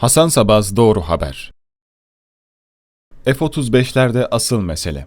Hasan Sabaz Doğru Haber F-35'lerde asıl mesele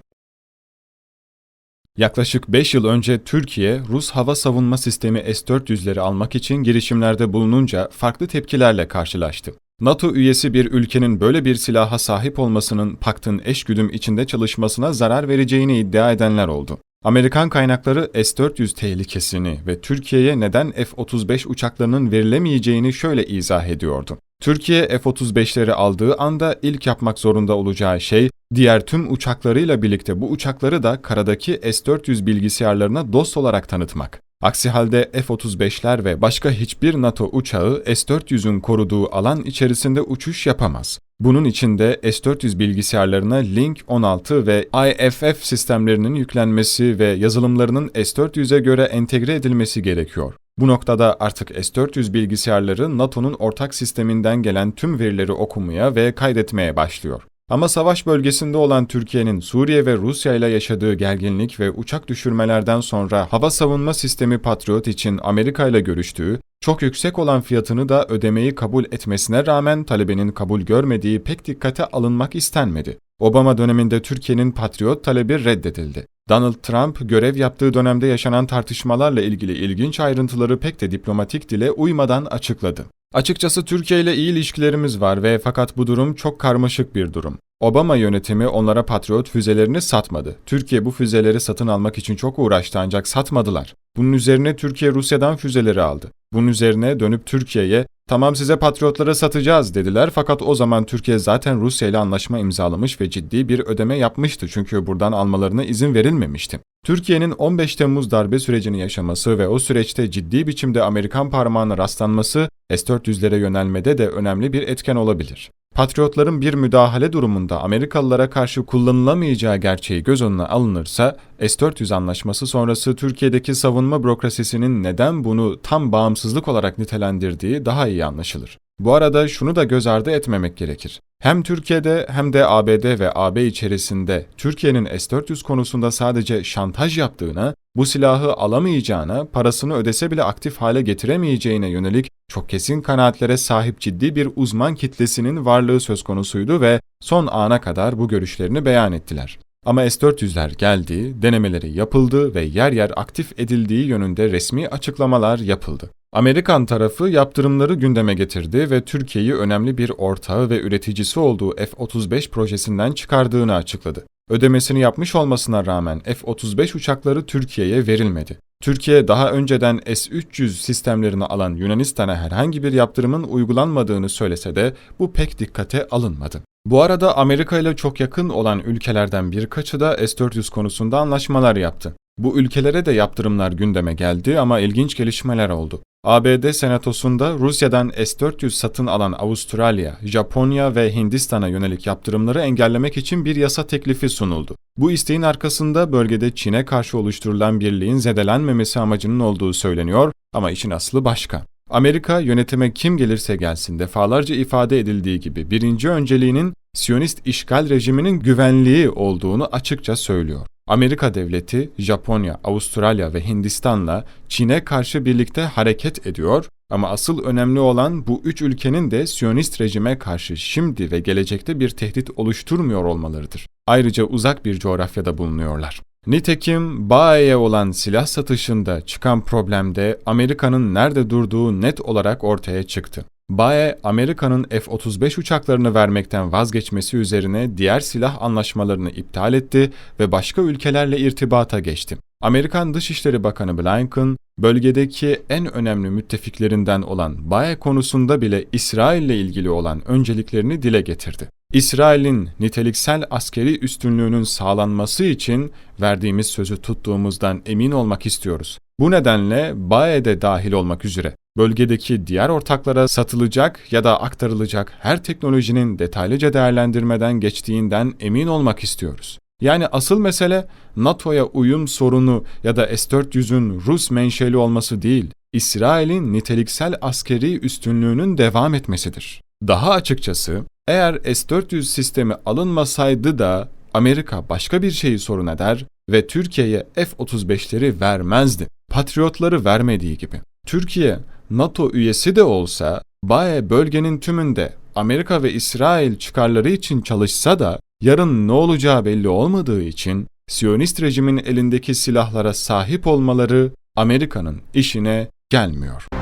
Yaklaşık 5 yıl önce Türkiye, Rus hava savunma sistemi S-400'leri almak için girişimlerde bulununca farklı tepkilerle karşılaştı. NATO üyesi bir ülkenin böyle bir silaha sahip olmasının paktın eşgüdüm içinde çalışmasına zarar vereceğini iddia edenler oldu. Amerikan kaynakları S-400 tehlikesini ve Türkiye'ye neden F-35 uçaklarının verilemeyeceğini şöyle izah ediyordu. Türkiye F-35'leri aldığı anda ilk yapmak zorunda olacağı şey, diğer tüm uçaklarıyla birlikte bu uçakları da karadaki S-400 bilgisayarlarına dost olarak tanıtmak. Aksi halde F-35'ler ve başka hiçbir NATO uçağı S-400'ün koruduğu alan içerisinde uçuş yapamaz. Bunun için de S-400 bilgisayarlarına Link 16 ve IFF sistemlerinin yüklenmesi ve yazılımlarının S-400'e göre entegre edilmesi gerekiyor. Bu noktada artık S-400 bilgisayarları NATO'nun ortak sisteminden gelen tüm verileri okumaya ve kaydetmeye başlıyor. Ama savaş bölgesinde olan Türkiye'nin Suriye ve Rusya ile yaşadığı gerginlik ve uçak düşürmelerden sonra hava savunma sistemi Patriot için Amerika ile görüştüğü, çok yüksek olan fiyatını da ödemeyi kabul etmesine rağmen talebenin kabul görmediği pek dikkate alınmak istenmedi. Obama döneminde Türkiye'nin Patriot talebi reddedildi. Donald Trump görev yaptığı dönemde yaşanan tartışmalarla ilgili ilginç ayrıntıları pek de diplomatik dile uymadan açıkladı. Açıkçası Türkiye ile iyi ilişkilerimiz var ve fakat bu durum çok karmaşık bir durum. Obama yönetimi onlara Patriot füzelerini satmadı. Türkiye bu füzeleri satın almak için çok uğraştı ancak satmadılar. Bunun üzerine Türkiye Rusya'dan füzeleri aldı. Bunun üzerine dönüp Türkiye'ye tamam size Patriotlara satacağız dediler fakat o zaman Türkiye zaten Rusya ile anlaşma imzalamış ve ciddi bir ödeme yapmıştı çünkü buradan almalarına izin verilmemişti. Türkiye'nin 15 Temmuz darbe sürecini yaşaması ve o süreçte ciddi biçimde Amerikan parmağına rastlanması S-400'lere yönelmede de önemli bir etken olabilir. Patriotların bir müdahale durumunda Amerikalılara karşı kullanılamayacağı gerçeği göz önüne alınırsa, S-400 anlaşması sonrası Türkiye'deki savunma bürokrasisinin neden bunu tam bağımsızlık olarak nitelendirdiği daha iyi anlaşılır. Bu arada şunu da göz ardı etmemek gerekir. Hem Türkiye'de hem de ABD ve AB içerisinde Türkiye'nin S-400 konusunda sadece şantaj yaptığına, bu silahı alamayacağına, parasını ödese bile aktif hale getiremeyeceğine yönelik çok kesin kanaatlere sahip ciddi bir uzman kitlesinin varlığı söz konusuydu ve son ana kadar bu görüşlerini beyan ettiler. Ama S-400'ler geldi, denemeleri yapıldı ve yer yer aktif edildiği yönünde resmi açıklamalar yapıldı. Amerikan tarafı yaptırımları gündeme getirdi ve Türkiye'yi önemli bir ortağı ve üreticisi olduğu F-35 projesinden çıkardığını açıkladı. Ödemesini yapmış olmasına rağmen F-35 uçakları Türkiye'ye verilmedi. Türkiye daha önceden S-300 sistemlerini alan Yunanistan'a herhangi bir yaptırımın uygulanmadığını söylese de bu pek dikkate alınmadı. Bu arada Amerika ile çok yakın olan ülkelerden birkaçı da S-400 konusunda anlaşmalar yaptı. Bu ülkelere de yaptırımlar gündeme geldi ama ilginç gelişmeler oldu. ABD Senatosu'nda Rusya'dan S-400 satın alan Avustralya, Japonya ve Hindistan'a yönelik yaptırımları engellemek için bir yasa teklifi sunuldu. Bu isteğin arkasında bölgede Çin'e karşı oluşturulan birliğin zedelenmemesi amacının olduğu söyleniyor ama işin aslı başka. Amerika yönetime kim gelirse gelsin defalarca ifade edildiği gibi birinci önceliğinin Siyonist işgal rejiminin güvenliği olduğunu açıkça söylüyor. Amerika devleti, Japonya, Avustralya ve Hindistan'la Çin'e karşı birlikte hareket ediyor ama asıl önemli olan bu üç ülkenin de Siyonist rejime karşı şimdi ve gelecekte bir tehdit oluşturmuyor olmalarıdır. Ayrıca uzak bir coğrafyada bulunuyorlar. Nitekim BAE'ye olan silah satışında çıkan problemde Amerika'nın nerede durduğu net olarak ortaya çıktı. BAE, Amerika'nın F-35 uçaklarını vermekten vazgeçmesi üzerine diğer silah anlaşmalarını iptal etti ve başka ülkelerle irtibata geçti. Amerikan Dışişleri Bakanı Blinken, bölgedeki en önemli müttefiklerinden olan BAE konusunda bile İsrail ile ilgili olan önceliklerini dile getirdi. İsrail'in niteliksel askeri üstünlüğünün sağlanması için verdiğimiz sözü tuttuğumuzdan emin olmak istiyoruz. Bu nedenle BAE'de dahil olmak üzere bölgedeki diğer ortaklara satılacak ya da aktarılacak her teknolojinin detaylıca değerlendirmeden geçtiğinden emin olmak istiyoruz. Yani asıl mesele NATO'ya uyum sorunu ya da S-400'ün Rus menşeli olması değil, İsrail'in niteliksel askeri üstünlüğünün devam etmesidir. Daha açıkçası, eğer S-400 sistemi alınmasaydı da Amerika başka bir şeyi sorun eder ve Türkiye'ye F-35'leri vermezdi. Patriotları vermediği gibi. Türkiye NATO üyesi de olsa BAE bölgenin tümünde Amerika ve İsrail çıkarları için çalışsa da yarın ne olacağı belli olmadığı için Siyonist rejimin elindeki silahlara sahip olmaları Amerika'nın işine gelmiyor.